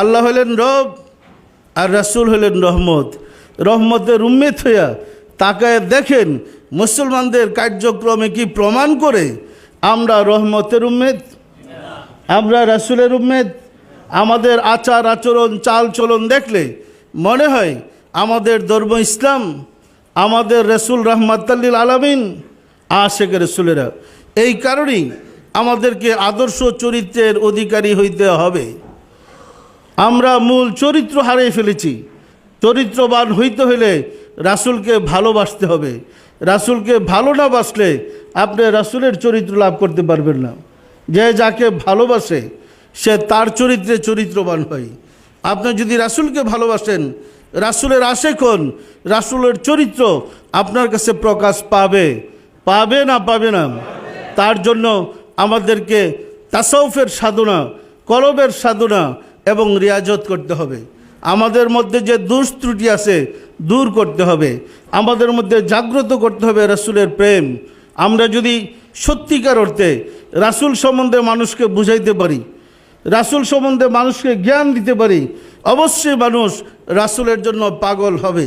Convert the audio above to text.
আল্লাহ হলেন রব আর রাসূল হলেন রহমত। রহমতের উম্মেদ হইয়া তাকায় দেখেন মুসলমানদের কার্যক্রমে কি প্রমাণ করে? আমরা রহমতের উম্মেদ আমরা রাসূলের উম্মেদ আমাদের আচার আচরণ চাল চলন দেখলে মনে হয় আমাদের ধর্ম ইসলাম, আমাদের রসুল রহমাতাল্লিল আলামিন আশেখ রসুলেরা। এই কারণেই আমাদেরকে আদর্শ চরিত্রের অধিকারী হইতে হবে। আমরা মূল চরিত্র হারিয়ে ফেলেছি। চরিত্রবান হইতে হলে রাসূলকে ভালোবাসতে হবে। রাসূলকে ভালো না বাসলে আপনি রাসূলের চরিত্র লাভ করতে পারবেন না। যে যাকে ভালোবাসে, সে তার চরিত্রে চরিত্রবান হয়। আপনি যদি রাসূলকে ভালোবাসেন, রাসূলের আশেক হন, রাসূলের চরিত্র আপনার কাছে প্রকাশ পাবে। পাবে না পাবে না? তার জন্য আমাদেরকে তাসাউফের সাধনা, কলবের সাধনা এবং রিয়াজত করতে হবে। আমাদের মধ্যে যে দুষ ত্রুটি আছে, দূর করতে হবে। আমাদের মধ্যে জাগ্রত করতে হবে রাসুলের প্রেম। আমরা যদি সত্যিকার অর্থে রাসুল সম্বন্ধে মানুষকে বুঝাইতে পারি, রাসুল সম্বন্ধে মানুষকে জ্ঞান দিতে পারি, অবশ্যই মানুষ রাসুলের জন্য পাগল হবে।